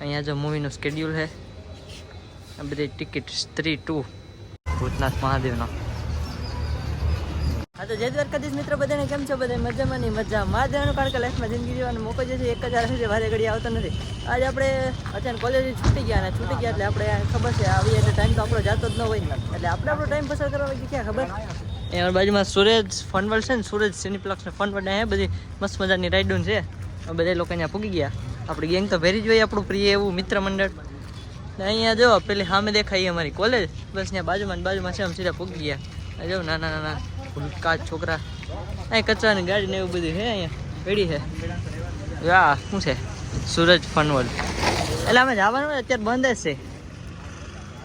અહીંયા જો મૂવીનું સ્કેડ્યુલ છે. આ બધી ટિકિટ થ્રી ટુ ભૂતનાથ મહાદેવનો. હા તો જય દ્વારકાધીશ મિત્રો બધાને કેમ છો? બધા મજામાં નહીં મજા. મહાદેવનું કારણ કે લાઈફમાં જિંદગી જીવવાનો મોકો જે છે એક જ આવે છે વારે ઘડી આવતો નથી. આજે આપણે અચાનક કોલેજ છૂટી ગયા અને છૂટી ગયા એટલે આપણે ખબર છે આવીએ એટલે ટાઈમ તો આપણો જાતો જ ન હોય. એટલે આપણે આપણો ટાઈમ પસાર કરવા લાગી ક્યાં ખબર? એમાં બાજુમાં સુરેજ ફનવલ છે ને, સુરેજ સિનીપ્લેક્સ ને ફનવલ ને બધી મસ્ત મજાની રાઈડું છે. બધા લોકો અહીંયા પૂગી ગયા. આપણી ગેંગ તો ભેરી જ હોય આપણું પ્રિય એવું મિત્ર મંડળ. અહીંયા જો, પેલી સામે દેખાય અમારી કોલેજ બસ ત્યાં બાજુમાં બાજુમાં છે આમ સીધા પૂગી ગયા. જો, નાના નાના ભૂલકા છોકરા. અહીં કચરાની ગાડી ને એવું બધું છે અહીંયા. પેઢી છે. આ શું છે? સુરજ ફનવલ એટલે અમે જવાનું અત્યારે બંધ જ છે.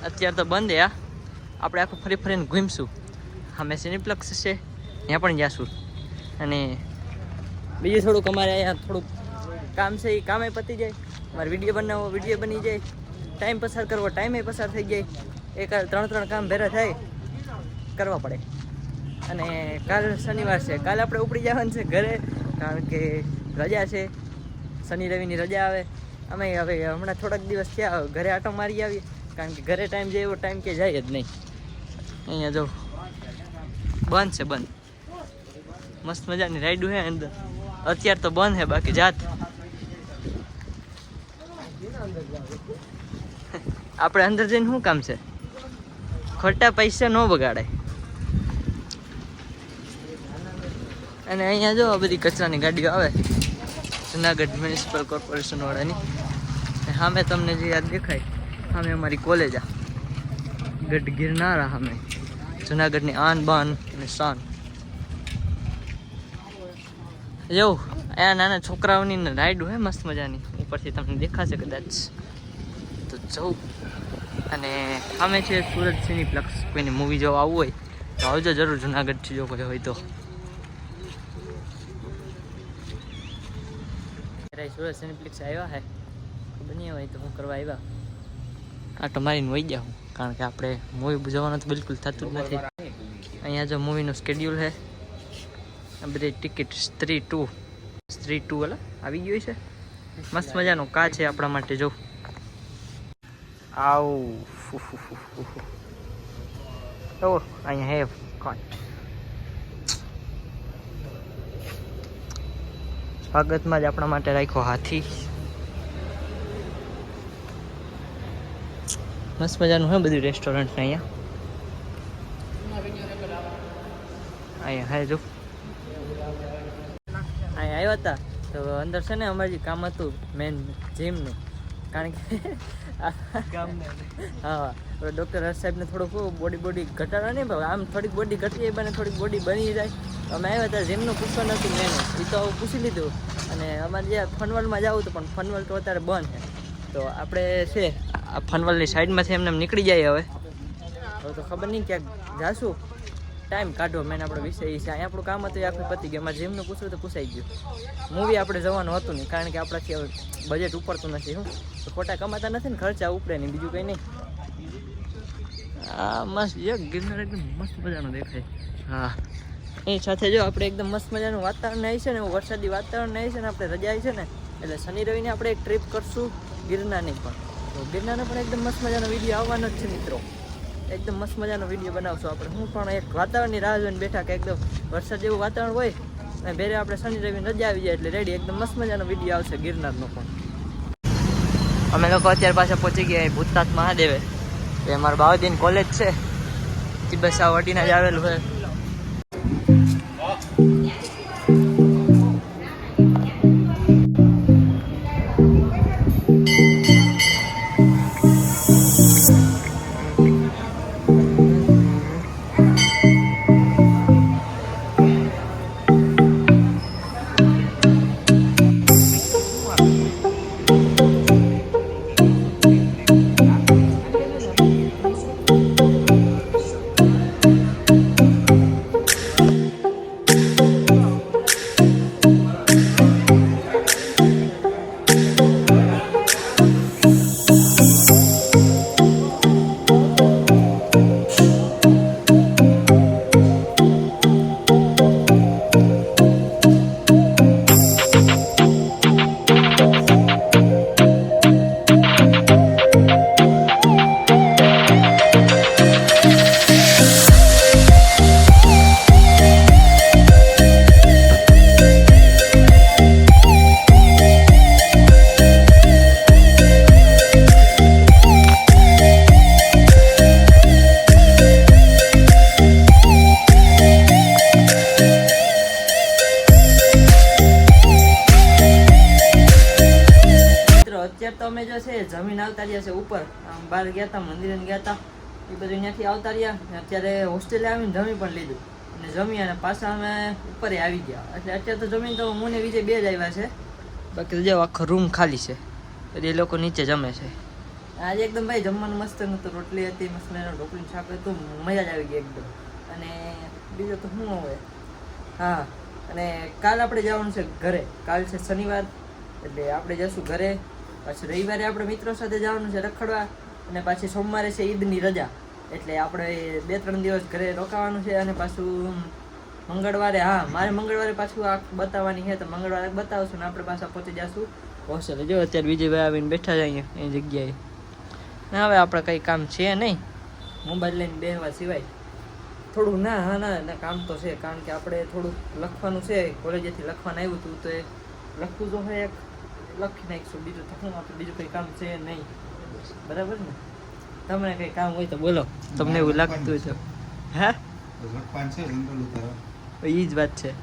અત્યારે તો બંધ યા આપણે આખું ફરી ફરીને ઘૂમશું. અમે સિનેપ્લેક્સ છે, ત્યાં પણ જાશું. અને બીજું થોડુંક અમારે અહીંયા થોડુંક કામ છે, એ કામે પતી જાય. અમારે વીડિયો બનાવવો વીડિયો બની જાય. ટાઈમ પસાર કરવો ટાઈમે પસાર થઈ જાય. એક ત્રણ ત્રણ કામ ભેરા થાય, કરવા પડે. અને કાલ શનિવાર છે, કાલે આપણે ઉપડી જવાનું છે ઘરે, કારણ કે રજા છે. શનિ રવિની રજા આવે. અમે હવે હમણાં થોડાક દિવસ થયા ઘરે આટો મારી આવીએ. કારણ કે ઘરે ટાઈમ જાય એવો ટાઈમ કે જાય જ નહીં. અહીંયા જો બંધ છે, બંધ. મસ્ત મજાની રાઈડ હે અંદર. અત્યારે તો બંધ હે, બાકી જાત. આપણે અંદર જઈને શું કામ છે? ખોટા પૈસા ન બગાડાય. અને અહીંયા જો બધી કચરાની ગાડીઓ આવે. જુનાગઢ મ્યુનિસિપલ કોર્પોરેશન વાળાની. સામે તમને જે યાદ દેખાય, સામે અમારી કોલેજ આ. ગઢ ગિરનારા સામે. જુનાગઢની આન બાન અને શાન. જવું અહીંયા નાના છોકરાઓની રાઈડ હોય મસ્ત મજાની. ઉપરથી તમને દેખાશે કદાચ. તો જવું અને સામે છે સુરત સિનીપ્લેક્સ કોઈને મૂવી જોવા આવવું હોય, તો આવજો જરૂર જુનાગઢથી, જો કોઈ હોય તો. સુરત સિનીપ્લેક્સ આવ્યા હે. બની હોય તો હું કરવા આવ્યા. આ મારીને વહી ગયા હું. કારણ કે આપણે મૂવી જવાનું તો બિલકુલ થતું જ નથી. અહીંયા જો મૂવીનું સ્કેડ્યુલ છે. આ બધી ટિકિટ સ્ત્રી ટુ સ્ત્રી ટુ એટલે આવી ગયું છે? મસ્ત મજાનું કા છે આપણા માટે, જો. આવ. ઓ અહીંયા હે, કોણ? સ્વાગતમાં જ આપણા માટે રાખ્યો હાથી. મસ્ત મજાનું હોય બધું રેસ્ટોરન્ટ અહીંયા? અહીંયા હે જો. અહીંયા આવ્યા હતા. તો અંદર છે ને અમારે જે કામ હતું મેન જીમનું કારણ કે હા ડૉક્ટર હર્ષ સાહેબને થોડુંક બોડી બોડી ઘટાડવા નહીં ભાઈ આમ થોડીક બોડી ઘટી જાય બને થોડીક બોડી બની જાય. અમે આવ્યા હતા જીમનું પૂછવા નથી મેન એ તો પૂછી લીધું. અને અમારે જે ફનવલમાં જવું હતું પણ ફનવલ તો અત્યારે બંધ છે. તો આપણે છે આ ફનવલની સાઈડમાંથી એમને નીકળી જાય હવે. હવે તો ખબર નહીં ક્યાંક જાશું. ટાઈમ કાઢો મેન આપણો વિષય છે. અહીંયા આપણું કામ હતું એ આખું પતી ગયું. એમાં જીમનું પૂછવું તો પૂછાઈ ગયું. મૂવી આપણે જવાનું હતું નહીં, કારણ કે આપણાથી હવે બજેટ ઉપરતું નથી હું તો ખોટા કમાતા નથી ને, ખર્ચા ઉપડે નહીં, બીજું કંઈ નહીં. આ મસ્ત જો ગિરનાર એકદમ મસ્ત મજાનો દેખાય. હા. એ સાથે જો આપણે એકદમ મસ્ત મજાનું વાતાવરણ આવી છે ને વરસાદી વાતાવરણ આવી છે ને, આપણે રજા આવી છે ને, એટલે શનિ રવિને આપણે એક ટ્રીપ કરશું ગિરનારની પણ. તો ગિરનારનો પણ એકદમ મસ્ત મજાનો વીડિયો આવવાનો જ છે મિત્રો. એકદમ મસ્ત મજાનો વીડિયો બનાવશું આપણે. હું પણ એક વાતાવરણની રાહ જોઈને બેઠા કે એકદમ વરસાદ જેવું વાતાવરણ હોય, અને ભેરે આપણે શનિ, રવિ રજા આવી જાય એટલે રેડી એકદમ મસ્ત મજાનો વીડિયો આવશે ગિરનારનો પણ. અમે લોકો અત્યારે પાછા પહોંચી ગયા ભૂતનાથ મહાદેવે. એ અમારા બાવદીન કોલેજ છે. બસ આ વટીના જ આવેલું છે. આવતા રહ્યા છે ઉપર. આમ બહાર ગયા હતા મંદિરે ગયા હતા એ બધું ત્યાંથી આવતા રહ્યા. અત્યારે હોસ્ટેલે આવીને જમી પણ લીધું. અને જમી અને પાછા અમે ઉપરે આવી ગયા. એટલે અત્યારે તો જમીન તો હું ને વિજય બે જ આવ્યા છે. બાકી જો આખો રૂમ ખાલી છે. એટલે એ લોકો નીચે જમે છે. આજે એકદમ ભાઈ જમવાનું મસ્ત નહોતું રોટલી હતી મસાલાનું ઢોકળીનું શાક હતું. મજા જ આવી ગઈ એકદમ. અને બીજું તો શું હોય. હા અને કાલ આપણે જવાનું છે ઘરે. કાલ છે શનિવાર. એટલે આપણે જઈશું ઘરે. પાછું રવિવારે આપણે મિત્રો સાથે જવાનું છે રખડવા અને પાછી સોમવારે છે ઈદની રજા. એટલે આપણે બે ત્રણ દિવસ ઘરે રોકાવાનું છે અને પાછું મંગળવારે હા મારે મંગળવારે પાછું આ બતાવવાની છે તો મંગળવારે બતાવશું ને આપણે પાછા પહોંચી જશું. હોસ્ટેલ જો અત્યારે વિજયભાઈ આવીને બેઠા અહીંયા એ જગ્યાએ. ના હવે આપણે કંઈ કામ છે નહીં. મોબાઈલ લઈને બેહવા સિવાય. થોડું ના હા ના ના કામ તો છે કારણ કે આપણે થોડુંક લખવાનું છે કોલેજેથી લખવાનું આવ્યું હતું તો એ લખવું તો હોય એક. લખી નાખીશું બીજું તો આપણે બીજું કંઈ કામ છે નહીં. બરાબર ને? તમને કંઈ કામ હોય તો બોલો. તમને એવું લાગતું છે હે એ જ વાત છે.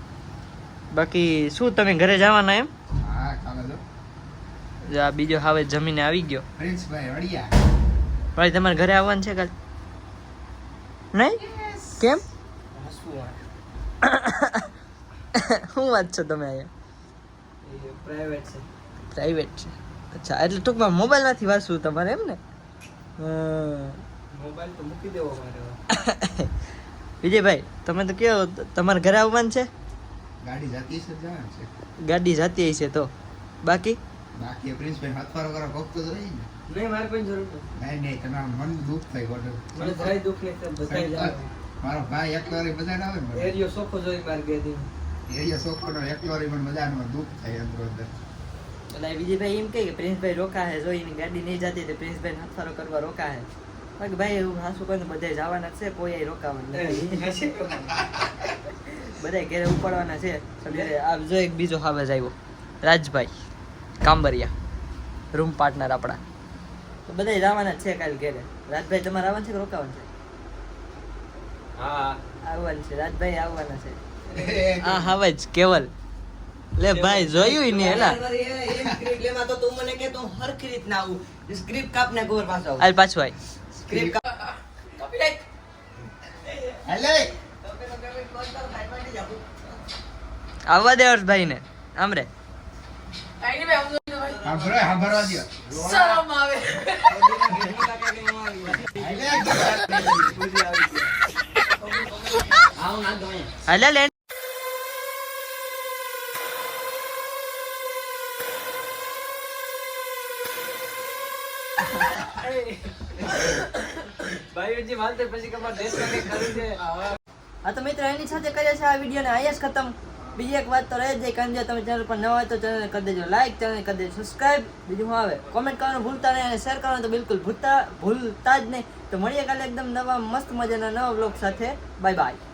બાકી શું તમે ઘરે જવાના એમ? આ બીજો હવે જમીને આવી ગયો. ભાઈ તમારે ઘરે આવવાનું છે કાલ? નહીં? કેમ? શું વાત છો તમે અહીંયા? પ્રાઇવેટ છે. પ્રાઇવેટ છે. અચ્છા એટલે ટૂંકમાં મોબાઈલમાંથી વાંચવું તમારે એમ ને. મોબાઈલ તો મૂકી દેવો મારે. વિજયભાઈ તમે તો કયો તમારે ઘરે આવવાનું છે? ગાડી જાતી છે જવાનું છે. ગાડી જાતી છે તો. બાકી? બાકી પ્રિન્સભાઈ હાથવારો કરો કોક તો રહી ને. નહીં મારે કોઈ જરૂર નહીં નહીં તમે મન દુઃખ થાય મને ગોડો દુઃખ નહીં થાય, બધાય. મારો ભાઈ એકલો મજા ના આવે એરિયો સોખો જોઈ મારે ગયા એરિયો સોખો એકલો વારી મને મજા ના દુઃખ થાય અંદર અંદર. એટલે વિજયભાઈ એમ કહે કે પ્રિન્સભાઈ રોકા હે જો એની ગાડી નહીં જતી તો પ્રિન્સભાઈ હાથારો કરવા રોકા હે બાકી ભાઈ એવું હાસુ કોઈ બધા જવાના છે કોઈ રોકાવાનું નથી. બધા ઘેરે ઉપાડવાના છે. આપ જો એક બીજો હાવેજ આવ્યો. રાજભાઈ કાંબરિયા રૂમ પાર્ટનર આપણા. તો બધા જવાના જ છે કાલ ઘરે. રાજભાઈ તમારે આવવાનું છે કે રોકાવાનું છે? હા. આવવાનું છે રાજભાઈ આવવાના છે. આ જ કેવલ. લે ભાઈ જોયું ને એલા લેમાં તો તું મને કે તું હરખી રીતના આવું. સ્ક્રિપ્ટ કાપને ગોર પાછો આવું. પાછો પાછું આય. સ્ક્રિપ્ટ હાલે. આવવા દે હર્ષભાઈ ને આમ રે આવું. ના ગમે હાલે લે. ભાઈઓજી માનતે પછી કમાર દેશમાં કંઈક કરવું છે. હા તો મિત્રો, એની સાથે કરીએ છીએ આ વિડીયોને. જ ખતમ. બીજી એક વાત તો રહે જ કારણ કે તમે ચેનલ પર નવા તો ચેનલ કરી દેજો. લાઈક ચેનલ કરી દેજો. સબસ્ક્રાઇબ બીજું આવે? કોમેન્ટ કરવાનું ભૂલતા નહીં અને શેર કરવાનું તો બિલકુલ ભૂલતા ભૂલતા જ નહીં. તો મળીએ કાલે એકદમ નવા મસ્ત મજાના નવા બ્લોગ સાથે. Bye bye